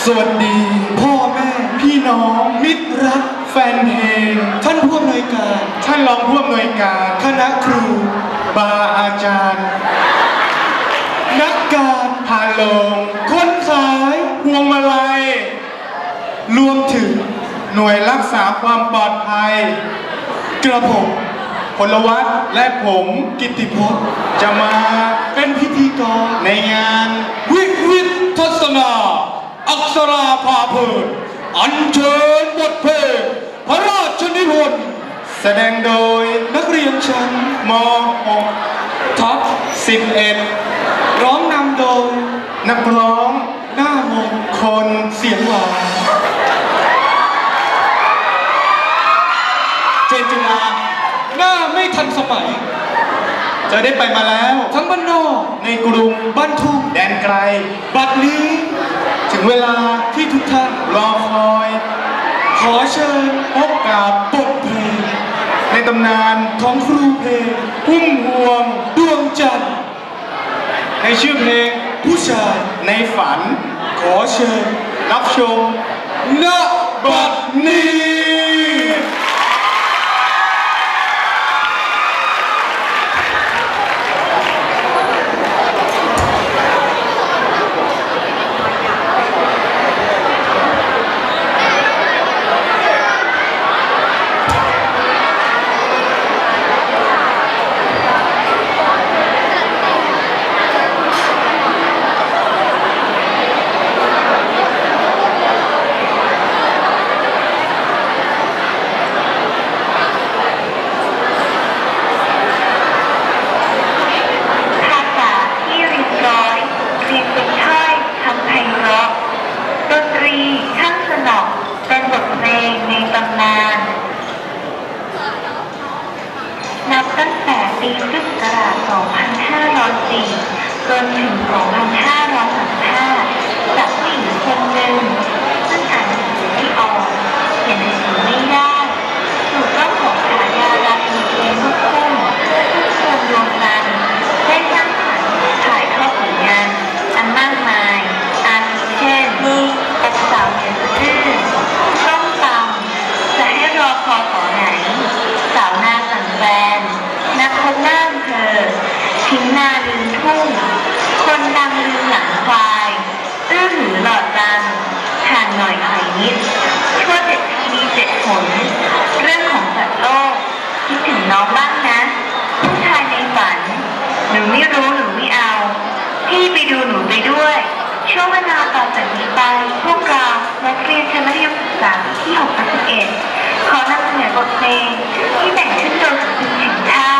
กราบสวัสดี พ่อแม่พี่น้อง มิตรรัก แฟนเพลงท่านผู้อำนวยการ ท่านรองผู้อำนวยการคณะครู บาอาจารย์ นักการพาโลงคนขายพวงมาลัย รวมถึงหน่วยรักษาความปลอดภัย กระผมพลวัตและผมกิตติพจน์จะมาเป็นพิธีกรในงานวิวิทศนา อักษราภาเพลินอัญเชิญบทเพลงพระราชนิพนธ์แสดงโดยนักเรียนชั้นม .6 ทับ11 ร้องนำโดยนักร้องหน้ามนต์คนเสียงหวานเจนจุลาหน้าไม่ทันสมัย จะได้ไปมาแล้ว ทั้งบ้านนอกในกรุงบ้านทุ่งแดนไกล บัดนี้ถึ งเวลาที่ทุกท่านรอคอย ขอเชิญพบกับบทเพลงในตำนานของครูเพลงพุ่มพวงดวงจันทร์ในชื่อเพลงผู้ชายในฝัน ขอเชิญรับชมณบัดนี้ ภาษาที่เรียบร้อยเรียนเป็นถ้อยคำไพเราะดนตรีช่างสนอเป็นบทเพลงในตำนาน นับตั้งแต่ ปีพุทธศักราช 2504 จนถึง 2506 น้องบ้างนะ ผู้ชายในฝัน หนูไม่รู้หนูไม่เอา พี่ไปดูหนูไปด้วย ช่วงเวลาต่อจากนี้ไป พวกเรานักเรียนชั้นมัธยมศึกษาที่6ทับ11ขอนำเสนอบทเพลงที่แต่งขึ้นโดยศิลปินแห่งชาติ